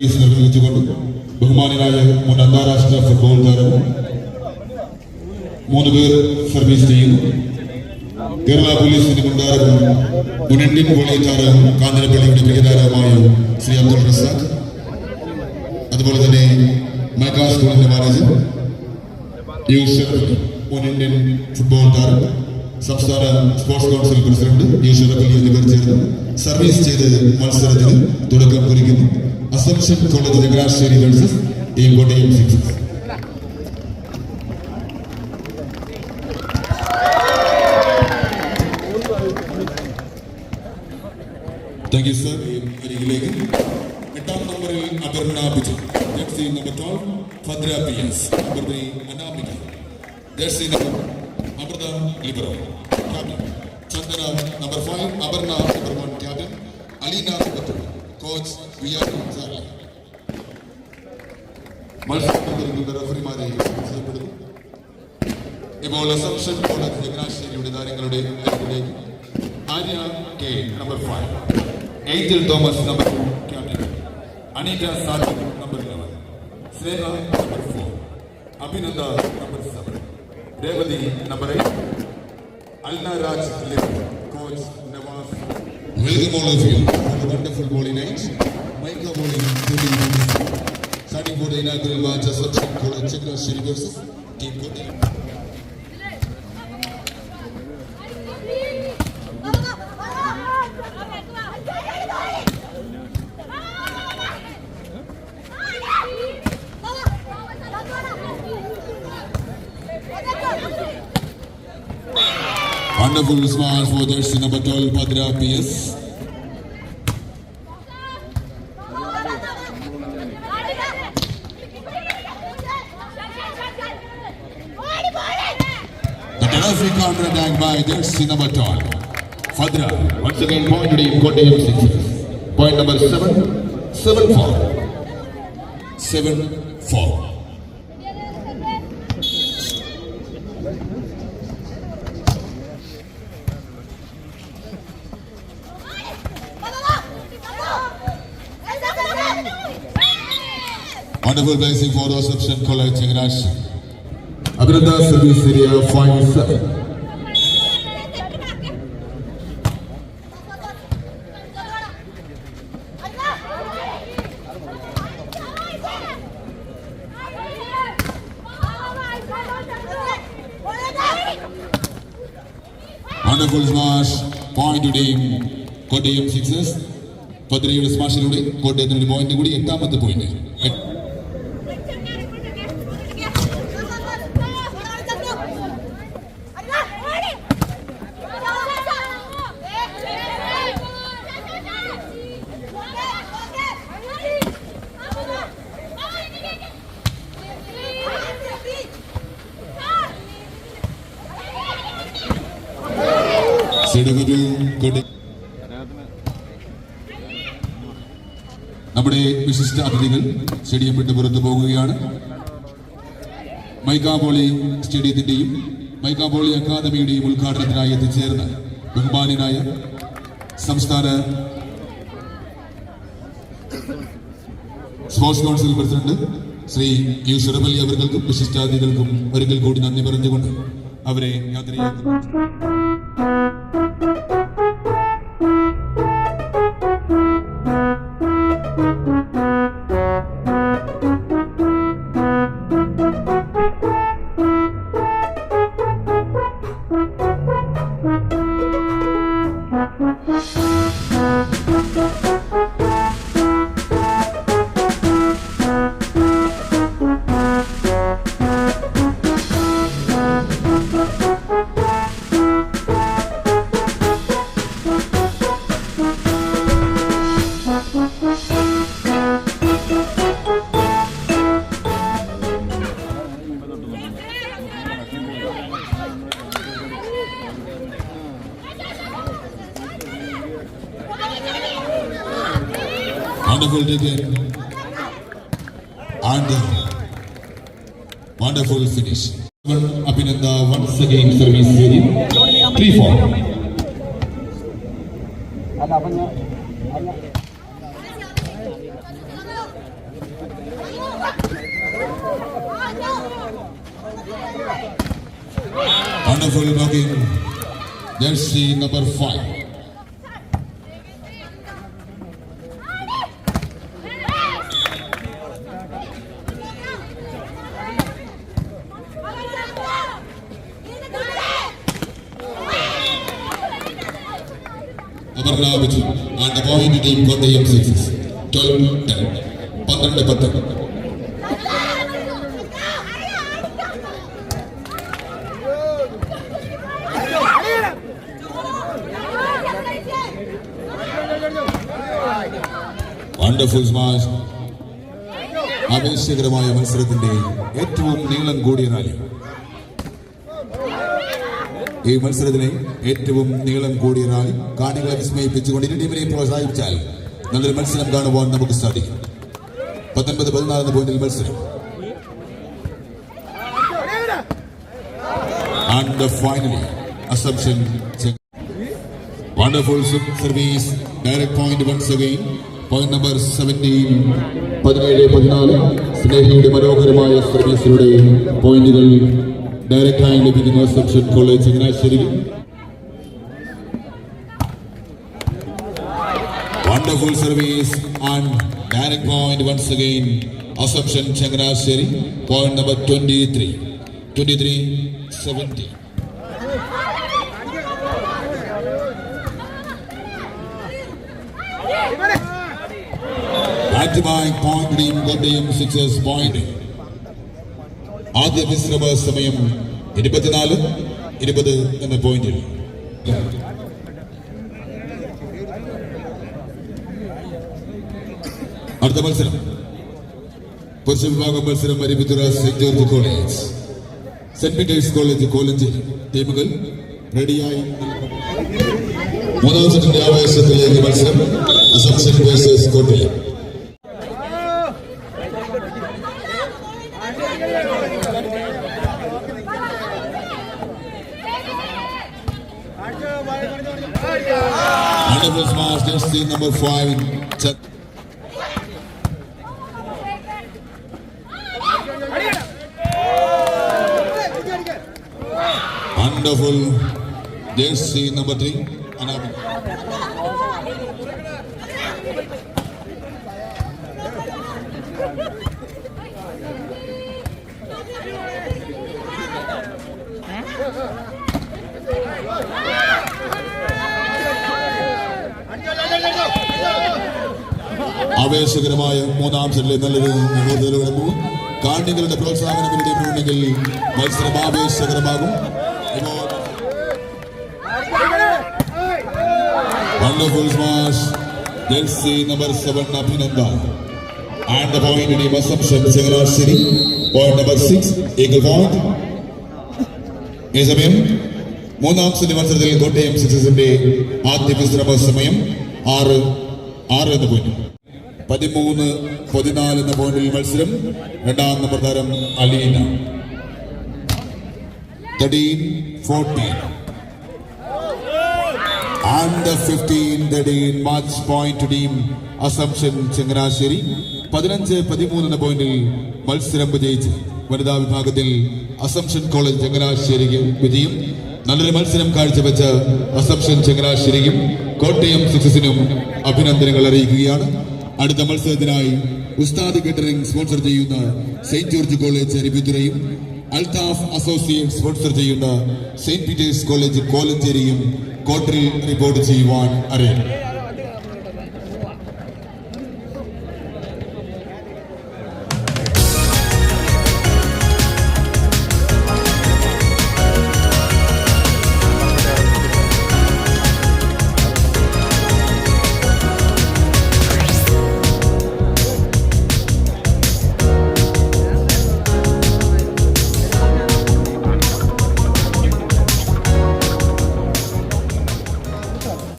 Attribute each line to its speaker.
Speaker 1: നിർവഹിച്ചുകൊണ്ട് ബഹുമാനായ മുൻ അന്താരാഷ്ട്ര ഫുട്ബോൾ താരവും മൂന്ന് പേർ സർവീസ് ചെയ്യുന്നു. കേരള പോലീസിന്റെ മുൻതാരവും മുൻ ഇന്ത്യൻ വോളി താരവും കാഞ്ഞിരപ്പള്ളിയുടെ പ്രിയതാരവുമായ ശ്രീ അബ്ദുൾ റസാഖ് അതുപോലെ തന്നെ മൈക്കാ സ്കൂളിന്റെ മാനേജർ യൂസഫ് മുൻ ഇന്ത്യൻ ഫുട്ബോൾ താരം സംസ്ഥാന sports council president Yusuf Ali എന്നിവർ ചേർന്ന് സർവീസ് ചെയ്ത് മത്സരത്തിന് തുടക്കം കുറിക്കുന്നു. Assumption college Changanassery versus team Kottayam sixes thank you sir അരികിലേക്ക്. എട്ടാം നമ്പറിൽ Aparna Biju jersey number twelve Bhadra P S. Number three Anamika. Jersey number Amrita libero. Captain Chandana number five Aparna number one captain Aleena number two coach V R Charlie മത്സരത്തിൽ റഫറിമാരെ ചെയ്യപ്പെടുന്നു ഇപ്പോൾ Assumption college ചങ്ങനാശ്ശേരിയുടെ താരങ്ങളുടെ അരികിലേക്ക് Arya K number five Angel Thomas number two captain Anitta Saju number eleven Sneha number four Abhinanda number seven Revathi number eight Alna Raj coach Welcome all of you for the wonderful bowling night. Micah bowling 2024. Starting for the inaugural match, Assumption College Chakra versus Team Kottayam. Wonderful smash for jersey number 12, Bhadra PS. The terrific counter attack by jersey number 12, Bhadra. Once again, point to the Kottayam Sixers. Point number 7, 7 4. 7 4. Wonderful blessing for the Assumption College Changanashi. Abhinanda Service Area 5 7. Wonderful smash. Point to team Kottayam Sixers. ഭദ്രയുടെ സ്മാഷിലൂടെ കോട്ടയത്തിന് point കൂടി എട്ടാമത്തെ point നമ്മുടെ വിശിഷ്ട അതിഥികൾ stadium വിട്ട് പുറത്തു പോകുകയാണ്. മൈക്കാബോളി സ്റ്റേഡിയത്തിന്റെയും മൈക്കാബോളി അക്കാദമിയുടെയും ഉദ്ഘാടനത്തിനായി എത്തിച്ചേർന്ന ബഹുമാനായ സംസ്ഥാന sports council president Sri U Sharafali അവർക്കും വിശിഷ്ടാതിഥികൾക്കും ഒരിക്കൽ കൂടി നന്ദി പറഞ്ഞുകൊണ്ട് അവരെ യാത്രയാക്കുന്നു. wonderful Didier. And wonderful finish. Up in the once again service series. 3-4. Wonderful blogging. Jersey number five. ആരംഭിച്ചു and appoint team Kottayam sixes twelve ten പന്ത്രണ്ട് പത്ത് വണ്ടർഫുൾ സ്മാഷ് ആവേശകരമായ മത്സരത്തിന്റെ ഏറ്റവും നീളം കൂടിയ റാലി ഈ മത്സരത്തിലെ ഏറ്റവും നീളം കൂടിയ റാലി കാണികളെ വിസ്മയിപ്പിച്ചുകൊണ്ട് ഇരു ടീമിനെയും പ്രോത്സാഹിപ്പിച്ചാൽ നല്ലൊരു മത്സരം കാണുവാൻ നമുക്ക് സാധിക്കും. പത്തൊൻപത് പതിനാല് പോയിന്റിൽ മത്സരം. And finally Assumption wonderful service direct point once again point number seventeen പതിനേഴ് പതിനാല്. സ്നേഹിയുടെ മനോഹരമായ സർവീസിലൂടെ പോയിന്റുകൾ ഡയറക്റ്റായി ലഭിക്കുന്ന assumption college Changanassery wonderful service and direct point once again assumption Changanassery point number twenty three twenty three seventy ആദ്യമായി point team Kottayam sixers point ആദ്യ വിശ്രമ സമയം ഇരുപത്തിനാല് ഇരുപത് എന്ന പോയിന്റിൽ. അടുത്ത മത്സരം. പുരുഷ വിഭാഗം മത്സരം Aruvithura saint George college. Saint Peter's college college ടീമുകൾ റെഡിയായി. മൂന്നാം സെറ്റിന്റെ ആവേശത്തിലേക്ക് മത്സരം Assumption versus Kottayam. Number five. Ten. Wonderful. Jersey number three. ആവേശകരമായ മൂന്നാം സെറ്റിലെ നല്ലൊരു കിടന്നു കാണികളുടെ പ്രോത്സാഹനം ഉണ്ടെങ്കിൽ മത്സരം ആവേശകരമാകും. മൂന്നാം മത്സരത്തിൽ കോട്ടയം സിക്സസിന്റെ ആദ്യ വിശ്രമ സമയം ആറ് ആറ് എന്ന പോയിന്റ്. പതിമൂന്ന് പതിനാല് എന്ന പോയിന്റിൽ മത്സരം. രണ്ടാം നമ്പർ താരം Aleena. Thirteen fourteen and fifteen thirteen match point team Assumption Changanassery. പതിനഞ്ച് പതിമൂന്ന് എന്ന പോയിന്റിൽ മത്സരം വിജയിച്ച് വനിതാ വിഭാഗത്തിൽ അസംഷൻ കോളേജ് ചങ്ങനാശ്ശേരിക്ക് വിജയം. നല്ലൊരു മത്സരം കാഴ്ചവെച്ച അസംഷൻ ചങ്ങനാശ്ശേരിക്കും കോട്ടയം സക്സസിനും അഭിനന്ദനങ്ങൾ അറിയിക്കുകയാണ്. അടുത്ത മത്സരത്തിനായി ഉസ്താദ് കേറ്ററിംഗ് സ്പോൺസർ ചെയ്യുന്ന സെയിന്റ് ജോർജ് കോളേജ് അരിബിതുരയും അൽതാഫ് അസോസിയേറ്റ് സ്പോൺസർ ചെയ്യുന്ന സെയിന്റ് പീറ്റേഴ്സ് കോളേജ് കോലഞ്ചേരിയും കോട്ടറിൽ റിപ്പോർട്ട് ചെയ്യുവാൻ അറിയാം